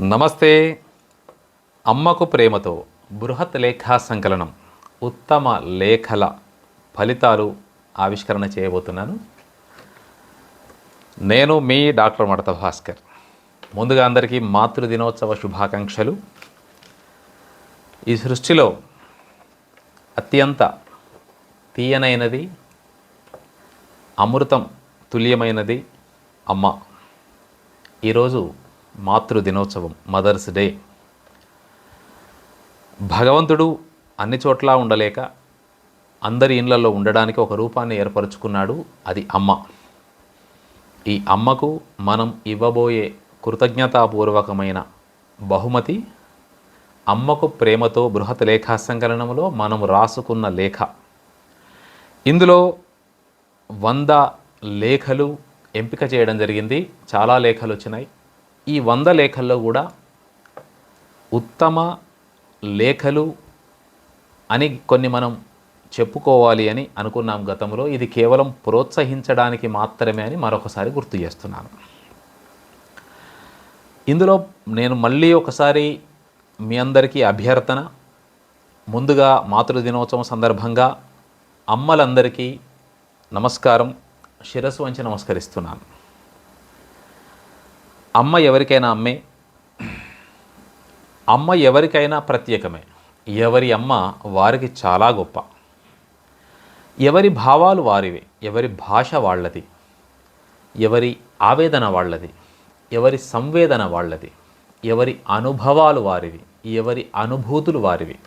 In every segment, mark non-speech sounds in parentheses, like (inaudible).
నమస్తే. అమ్మకు ప్రేమతో బృహత్ లేఖా సంకలనం ఉత్తమ లేఖల ఫలితాలు ఆవిష్కరణ చేయబోతున్నాను. నేను మీ డాక్టర్ మడత భాస్కర్. ముందుగా అందరికీ మాతృ దినోత్సవ శుభాకాంక్షలు. ఈ సృష్టిలో అత్యంత తీయనైనది అమృతం తుల్యమైనది అమ్మ. ఈరోజు మాతృ దినోత్సవం మదర్స్ డే. భగవంతుడు అన్ని చోట్ల ఉండలేక అందరి ఇళ్ళలో ఉండడానికి ఒక రూపాన్ని ఏర్పరచుకున్నాడు అది అమ్మ. ఈ అమ్మకు మనం ఇవ్వబోయే కృతజ్ఞతాపూర్వకమైన బహుమతి అమ్మకు ప్రేమతో బృహత్ లేఖా సంకలనంలో మనం రాసుకున్న లేఖ. ఇందులో వంద లేఖలు ఎంపిక చేయడం జరిగింది. చాలా లేఖలు వచ్చినాయి. ఈ వంద లేఖల్లో కూడా ఉత్తమ లేఖలు అని కొన్ని మనం చెప్పుకోవాలి అని అనుకున్నాం గతంలో. ఇది కేవలం ప్రోత్సహించడానికి మాత్రమే అని మరొకసారి గుర్తు చేస్తున్నాను. ఇందులో నేను మళ్ళీ ఒకసారి మీ అందరికీ అభ్యర్థన ముందుగా మాతృ దినోత్సవం సందర్భంగా అమ్మలందరికీ నమస్కారం శిరస్సు వంచి నమస్కరిస్తున్నాను. అమ్మ ఎవరికైనా అమ్మే. అమ్మ ఎవరికైనా ప్రత్యేకమే. ఎవరి అమ్మ వారికి చాలా గొప్ప. ఎవరి భావాలు వారివి. ఎవరి భాష వాళ్ళది. ఎవరి ఆవేదన వాళ్ళది. ఎవరి సంవేదన వాళ్ళది. ఎవరి అనుభవాలు వారివి. ఎవరి అనుభూతులు వారివి.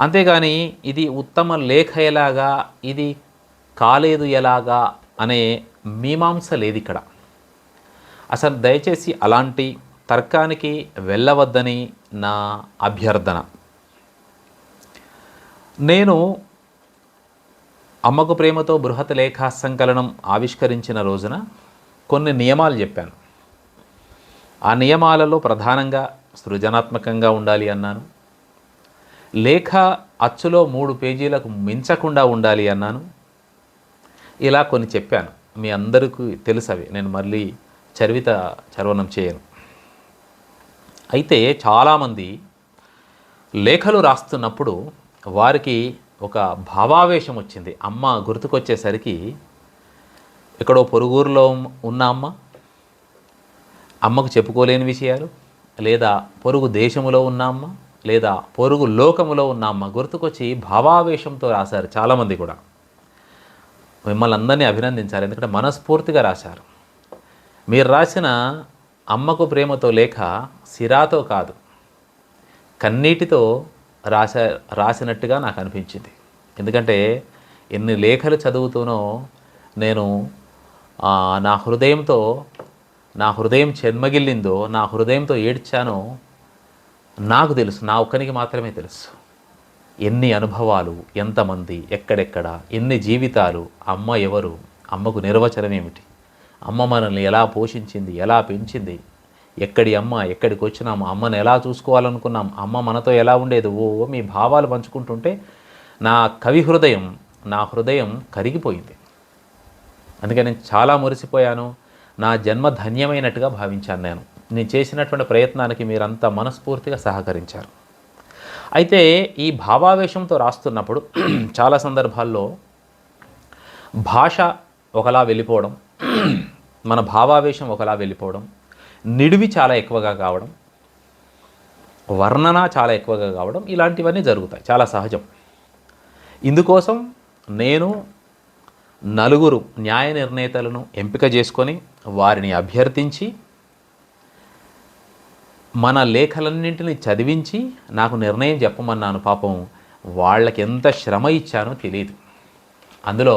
అంతేగాని ఇది ఉత్తమ లేఖ ఎలాగా ఇది కాలేదు ఎలాగా అనే మీమాంస లేదు ఇక్కడ అసలు దయచేసి అలాంటి తర్కానికి వెళ్ళవద్దని నా అభ్యర్థన. నేను అమ్మకు ప్రేమతో బృహత్ లేఖా సంకలనం ఆవిష్కరించిన రోజున కొన్ని నియమాలు చెప్పాను. ఆ నియమాలలో ప్రధానంగా సృజనాత్మకంగా ఉండాలి అన్నాను. లేఖ అచ్చులో మూడు పేజీలకు మించకుండా ఉండాలి అన్నాను. ఇలా కొన్ని చెప్పాను. మీ అందరికీ తెలుసవి. నేను మళ్ళీ చరివిత చర్వనం చేయను. అయితే చాలామంది లేఖలు రాస్తున్నప్పుడు వారికి ఒక భావావేశం వచ్చింది. అమ్మ గుర్తుకొచ్చేసరికి ఎక్కడో పొరుగురులో ఉన్న అమ్మ అమ్మకు చెప్పుకోలేని విషయాలు లేదా పొరుగు దేశములో ఉన్న అమ్మ లేదా పొరుగు లోకములో ఉన్న అమ్మ గుర్తుకొచ్చి భావావేశంతో రాశారు చాలామంది కూడా. మిమ్మల్ని అందరినీ అభినందించాలి ఎందుకంటే మనస్ఫూర్తిగా రాశారు. మీరు రాసిన అమ్మకు ప్రేమతో లేఖ సిరాతో కాదు కన్నీటితో రాస రాసినట్టుగా నాకు అనిపించింది. ఎందుకంటే ఎన్ని లేఖలు చదువుతూనో నేను నా హృదయంతో నా హృదయం చెన్మగిల్లిందో నా హృదయంతో ఏడ్చానో నాకు తెలుసు నా ఒక్కనికి మాత్రమే తెలుసు. ఎన్ని అనుభవాలు ఎంతమంది ఎక్కడెక్కడ ఎన్ని జీవితాలు అమ్మ ఎవరు అమ్మకు నిర్వచనం ఏమిటి? అమ్మ మనల్ని ఎలా పోషించింది ఎలా పెంచింది ఎక్కడి అమ్మ ఎక్కడికి వచ్చినాము అమ్మను ఎలా చూసుకోవాలనుకున్నాం అమ్మ మనతో ఎలా ఉండేది ఓ మీ భావాలు పంచుకుంటుంటే నా కవి హృదయం నా హృదయం కరిగిపోయింది. అందుకని నేను చాలా మురిసిపోయాను నా జన్మ ధన్యమైనట్టుగా భావించాను నేను. నేను చేసినటువంటి ప్రయత్నానికి మీరంతా మనస్ఫూర్తిగా సహకరించారు. అయితే ఈ భావావేశంతో రాస్తున్నప్పుడు (clears throat) చాలా సందర్భాల్లో భాష ఒకలా వెళ్ళిపోవడం మన భావావేశం ఒకలా వెళ్ళిపోవడం నిడివి చాలా ఎక్కువగా కావడం వర్ణన చాలా ఎక్కువగా కావడం ఇలాంటివన్నీ జరుగుతాయి. చాలా సహజం. ఇందుకోసం నేను నలుగురు న్యాయ నిర్ణేతలను ఎంపిక చేసుకొని వారిని అభ్యర్థించి మన లేఖలన్నింటినీ చదివించి నాకు నిర్ణయం చెప్పమన్నాను. పాపం వాళ్ళకి ఎంత శ్రమ ఇచ్చానో తెలియదు అందులో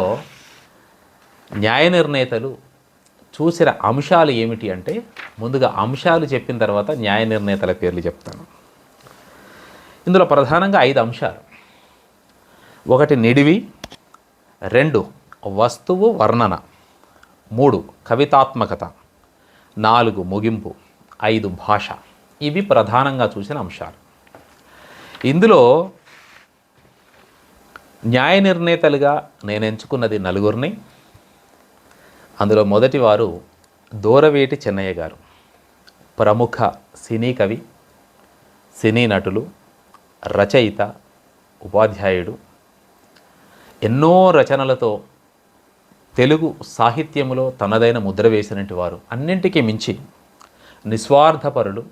న్యాయ నిర్ణేతలు చూసిన అంశాలు ఏమిటి అంటే ముందుగా అంశాలు చెప్పిన తర్వాత న్యాయ నిర్ణేతల పేర్లు చెప్తాను. ఇందులో ప్రధానంగా ఐదు అంశాలు. ఒకటి నిడివి రెండు వస్తువు వర్ణన మూడు కవితాత్మకత నాలుగు ముగింపు ఐదు భాష. ఇవి ప్రధానంగా చూసిన అంశాలు. ఇందులో న్యాయ నిర్ణేతలుగా నేను ఎంచుకున్నది నలుగురిని అందులో మొదటి వారు దూరవేటి చెన్నయ్య గారు. ప్రముఖ సినీ కవి సినీ నటులు రచయిత ఉపాధ్యాయుడు. ఎన్నో రచనలతో తెలుగు సాహిత్యములో తనదైన ముద్ర వేసినటువంటి వారు. అన్నింటికీ మించి నిస్వార్థపరులు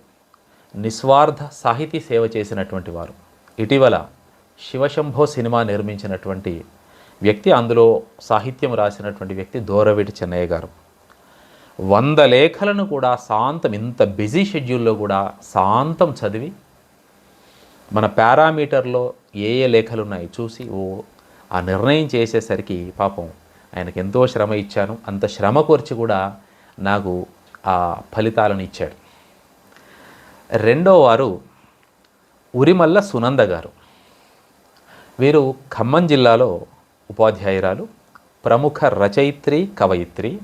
నిస్వార్థ సాహితీ సేవ చేసినటువంటి వారు. ఇటీవల శివశంభో సినిమా నిర్మించినటువంటి వ్యక్తి అందులో సాహిత్యం రాసినటువంటి వ్యక్తి దూరవేటి చెన్నయ్య గారు. వంద లేఖలను కూడా శాంతం ఇంత బిజీ షెడ్యూల్లో కూడా శాంతం చదివి మన పారామీటర్లో ఏ ఏ లేఖలు ఉన్నాయి చూసి ఓ ఆ నిర్ణయం చేసేసరికి పాపం ఆయనకు ఎంతో శ్రమ ఇచ్చాను. అంత శ్రమ కోర్చి కూడా నాకు ఆ ఫలితాలను ఇచ్చాడు. రెండో వారు ఉరిమల్ల సునంద గారు. వీరు ఖమ్మం జిల్లాలో ఉపాధ్యాయురాలు ప్రముఖ రచయిత్రి కవయిత్రి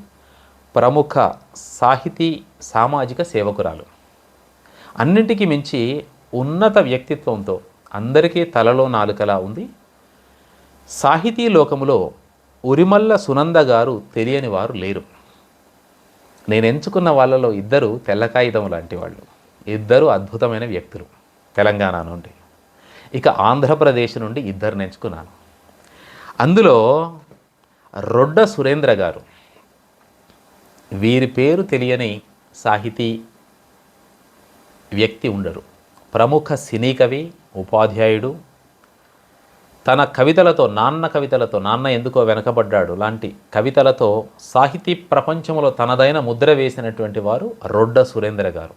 ప్రముఖ సాహితీ సామాజిక సేవకురాలు. అన్నింటికి మించి ఉన్నత వ్యక్తిత్వంతో అందరికీ తలలో నాలుకలా ఉంది. సాహితీ లోకములో ఉరిమల్ల సునంద గారు తెలియని వారు లేరు. నేను ఎంచుకున్న వాళ్ళలో ఇద్దరు తెల్లకాయిదం లాంటి వాళ్ళు. ఇద్దరు అద్భుతమైన వ్యక్తులు తెలంగాణ నుండి. ఇక ఆంధ్రప్రదేశ్ నుండి ఇద్దరు ఎంచుకున్నాను. అందులో రొడ్డ సురేంద్ర గారు వీరి పేరు తెలియని సాహితీ వ్యక్తి ఉండరు. ప్రముఖ సినీ కవి ఉపాధ్యాయుడు. తన కవితలతో నాన్న కవితలతో నాన్న ఎందుకో వెనకబడ్డాడు. లాంటి కవితలతో సాహితీ ప్రపంచంలో తనదైన ముద్ర వేసినటువంటి వారు రొడ్డ సురేంద్ర గారు.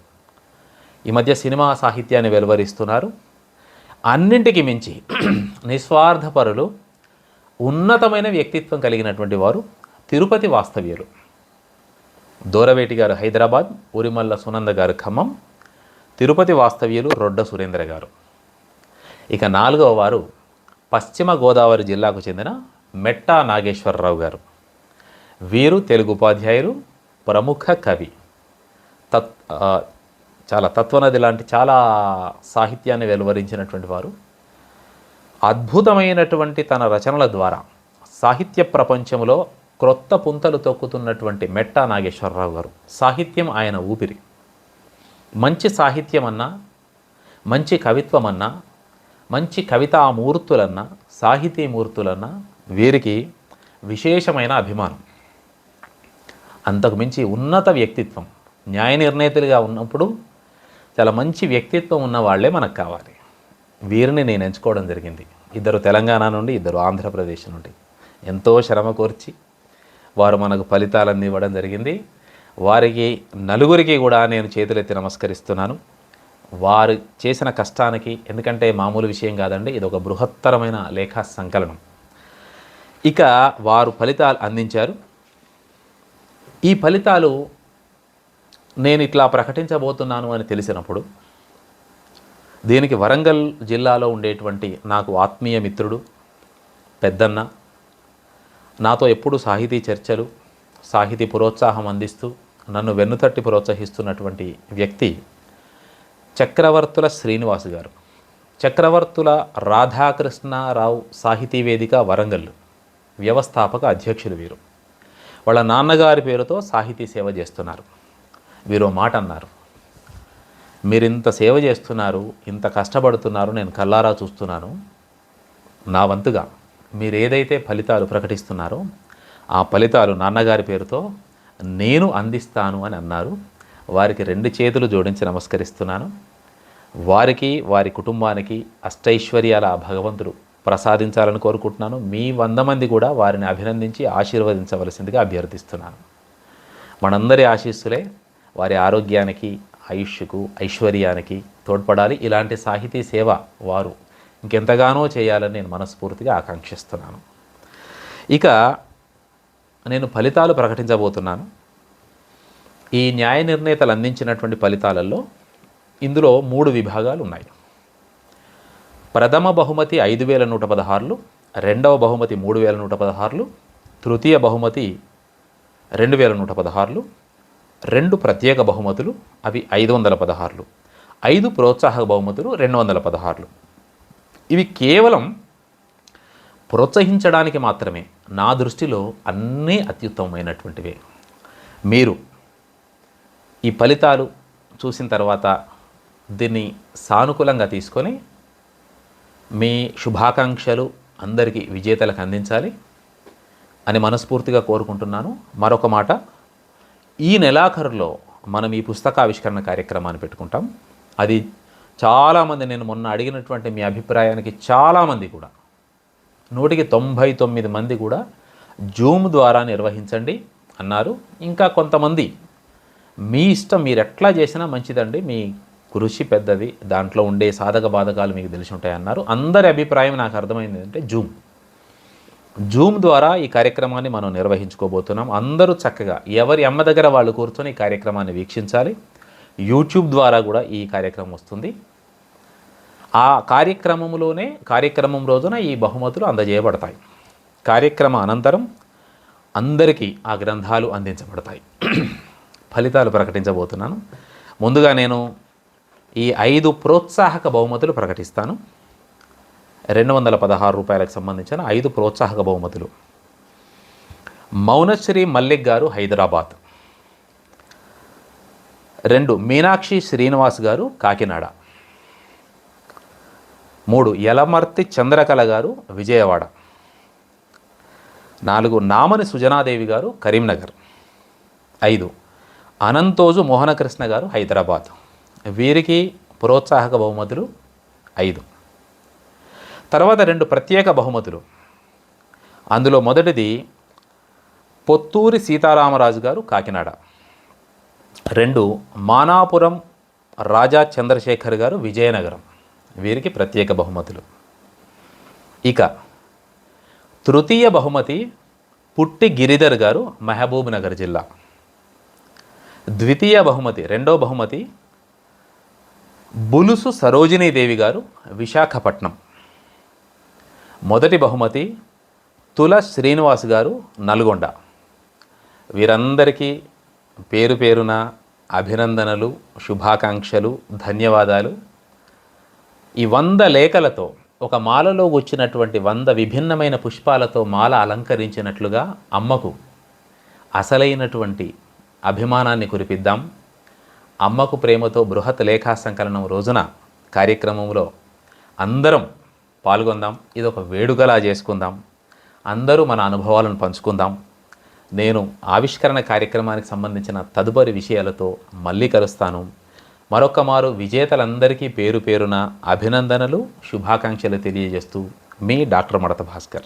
ఈ మధ్య సినిమా సాహిత్యాన్ని వెలువరిస్తున్నారు. అన్నింటికి మించి (clears throat) నిస్వార్థపరులు ఉన్నతమైన వ్యక్తిత్వం కలిగినటువంటి వారు తిరుపతి వాస్తవ్యులు. దూరవేటి గారు హైదరాబాద్ ఉరిమల్ల సునంద గారు ఖమ్మం తిరుపతి వాస్తవ్యులు రొడ్డ సురేంద్ర గారు. ఇక నాలుగవ వారు పశ్చిమ గోదావరి జిల్లాకు చెందిన మెట్టా నాగేశ్వరరావు గారు. వీరు తెలుగు ఉపాధ్యాయులు ప్రముఖ కవి. తత్ చాలా తత్వనది లాంటి చాలా సాహిత్యాన్ని వెలువరించినటువంటి వారు. అద్భుతమైనటువంటి తన రచనల ద్వారా సాహిత్య ప్రపంచంలో క్రొత్త పుంతలు తొక్కుతున్నటువంటి మెట్టా నాగేశ్వరరావు గారు. సాహిత్యం ఆయన ఊపిరి. మంచి సాహిత్యం అన్నా మంచి కవిత్వం అన్నా మంచి కవితామూర్తులన్నా సాహితీమూర్తులన్నా సాహితీ వీరికి విశేషమైన అభిమానం. అంతకు మించి ఉన్నత వ్యక్తిత్వం న్యాయ నిర్ణేతలుగా ఉన్నప్పుడు చాలా మంచి వ్యక్తిత్వం ఉన్న వాళ్ళే మనకు కావాలి. వీరిని నేను ఎంచుకోవడం జరిగింది. ఇద్దరు తెలంగాణ నుండి ఇద్దరు ఆంధ్రప్రదేశ్ నుండి. ఎంతో శ్రమ కోర్చి వారు మనకు ఫలితాలన్నీ ఇవ్వడం జరిగింది. వారికి నలుగురికి కూడా నేను చేతులెత్తి నమస్కరిస్తున్నాను. వారు చేసిన కష్టానికి ఎందుకంటే మామూలు విషయం కాదండి ఇది ఒక బృహత్తరమైన లేఖా సంకలనం. ఇక వారు ఫలితాలు అందించారు. ఈ ఫలితాలు నేను ఇట్లా ప్రకటించబోతున్నాను అని తెలిసినప్పుడు దీనికి వరంగల్ జిల్లాలో ఉండేటువంటి నాకు ఆత్మీయ మిత్రుడు పెద్దన్న నాతో ఎప్పుడు సాహితీ చర్చలు సాహితీ ప్రోత్సాహం అందిస్తూ నన్ను వెన్నుతట్టి ప్రోత్సహిస్తున్నటువంటి వ్యక్తి చక్రవర్తుల శ్రీనివాస్ గారు. చక్రవర్తుల రాధాకృష్ణారావు సాహితీ వేదిక వరంగల్ వ్యవస్థాపక అధ్యక్షులు వీరు. వాళ్ళ నాన్నగారి పేరుతో సాహితీ సేవ చేస్తున్నారు. వీరు మాట అన్నారు మీరు ఇంత సేవ చేస్తున్నారు ఇంత కష్టపడుతున్నారు నేను కల్లారా చూస్తున్నాను. నా వంతుగా మీరు ఏదైతే ఫలితాలు ప్రకటిస్తున్నారో ఆ ఫలితాలు నాన్నగారి పేరుతో నేను అందిస్తాను అని అన్నారు. వారికి రెండు చేతులు జోడించి నమస్కరిస్తున్నాను. వారికి వారి కుటుంబానికి అష్టైశ్వర్యాల భగవంతుడు ప్రసాదించాలని కోరుకుంటున్నాను. మీ వంద మంది కూడా వారిని అభినందించి ఆశీర్వదించవలసిందిగా అభ్యర్థిస్తున్నాను. మనందరి ఆశీస్సులే వారి ఆరోగ్యానికి ఆయుష్కు ఐశ్వర్యానికి తోడ్పడాలి. ఇలాంటి సాహితీ సేవ వారు ఇంకెంతగానో చేయాలని నేను మనస్ఫూర్తిగా ఆకాంక్షిస్తున్నాను. ఇక నేను ఫలితాలు ప్రకటించబోతున్నాను. ఈ న్యాయ నిర్ణేతలు అందించినటువంటి ఫలితాలలో ఇందులో మూడు విభాగాలు ఉన్నాయి. ప్రథమ బహుమతి ఐదు వేల నూట పదహారులు రెండవ బహుమతి మూడు వేల నూట పదహారులు తృతీయ బహుమతి రెండు వేల నూట పదహారులు రెండు ప్రత్యేక బహుమతులు అవి ఐదు వందల పదహారులు. ఐదు ప్రోత్సాహక బహుమతులు రెండు వందల పదహారులు. ఇవి కేవలం ప్రోత్సహించడానికి మాత్రమే. నా దృష్టిలో అన్నీ అత్యుత్తమమైనటువంటివే. మీరు ఈ ఫలితాలు చూసిన తర్వాత దీన్ని సానుకూలంగా తీసుకొని మీ శుభాకాంక్షలు అందరికీ విజేతలకు అందించాలి అని మనస్ఫూర్తిగా కోరుకుంటున్నాను. మరొక మాట ఈ నెలాఖరులో మనం ఈ పుస్తకావిష్కరణ కార్యక్రమాన్ని పెట్టుకుంటాం. అది చాలామంది నేను మొన్న అడిగినటువంటి మీ అభిప్రాయానికి చాలామంది కూడా నూటికి తొంభై తొమ్మిది మంది కూడా జూమ్ ద్వారా నిర్వహించండి అన్నారు. ఇంకా కొంతమంది మీ ఇష్టం మీరు ఎట్లా చేసినా మంచిదండి మీ కృషి పెద్దది దాంట్లో ఉండే సాధక బాధకాలు మీకు తెలిసి ఉంటాయి అన్నారు అందరి అభిప్రాయం నాకు అర్థమైంది అంటే జూమ్. జూమ్ ద్వారా ఈ కార్యక్రమాన్ని మనం నిర్వహించుకోబోతున్నాం. అందరూ చక్కగా ఎవరి అమ్మ దగ్గర వాళ్ళు కూర్చొని ఈ కార్యక్రమాన్ని వీక్షించాలి. యూట్యూబ్ ద్వారా కూడా ఈ కార్యక్రమం వస్తుంది. ఆ కార్యక్రమంలోనే కార్యక్రమం రోజున ఈ బహుమతులు అందజేయబడతాయి. కార్యక్రమ అనంతరం అందరికీ ఆ గ్రంథాలు అందించబడతాయి. ఫలితాలు ప్రకటించబోతున్నాను. ముందుగా నేను ఈ ఐదు ప్రోత్సాహక బహుమతులు ప్రకటిస్తాను. రెండు వందల పదహారు రూపాయలకు సంబంధించిన ఐదు ప్రోత్సాహక బహుమతులు. మౌనశ్రీ మల్లిక్ గారు హైదరాబాద్. రెండు మీనాక్షి శ్రీనివాస్ గారు కాకినాడ. మూడు యలమర్తి చంద్రకళ గారు విజయవాడ. నాలుగు నామని సుజనాదేవి గారు కరీంనగర్. ఐదు అనంతోజు మోహనకృష్ణ గారు హైదరాబాద్. వీరికి ప్రోత్సాహక బహుమతులు ఐదు. తర్వాత రెండు ప్రత్యేక బహుమతులు. అందులో మొదటిది పొత్తూరి సీతారామరాజు గారు కాకినాడ. రెండు మానాపురం రాజా చంద్రశేఖర్ గారు విజయనగరం. వీరికి ప్రత్యేక బహుమతులు. ఇక తృతీయ బహుమతి పుట్టి గిరిధర్ గారు మహబూబ్ నగర్ జిల్లా. ద్వితీయ బహుమతి రెండో బహుమతి బులుసు సరోజినీదేవి గారు విశాఖపట్నం. మొదటి బహుమతి తుల శ్రీనివాస్ గారు నల్గొండ. వీరందరికీ పేరు పేరున అభినందనలు శుభాకాంక్షలు ధన్యవాదాలు. ఈ వంద లేఖలతో ఒక మాలలో వచ్చినటువంటి వంద విభిన్నమైన పుష్పాలతో మాల అలంకరించినట్లుగా అమ్మకు అసలైనటువంటి అభిమానాన్ని కురిపిద్దాం. అమ్మకు ప్రేమతో బృహత్ లేఖా సంకలనం రోజున కార్యక్రమంలో అందరం పాల్గొందాం. ఇది ఒక వేడుకలా చేసుకుందాం. అందరూ మన అనుభవాలను పంచుకుందాం. నేను ఆవిష్కరణ కార్యక్రమానికి సంబంధించిన తదుపరి విషయాలతో మళ్ళీ కలుస్తాను. మరొక మారు విజేతలందరికీ పేరు పేరున అభినందనలు శుభాకాంక్షలు తెలియజేస్తూ మీ డాక్టర్ మడత భాస్కర్.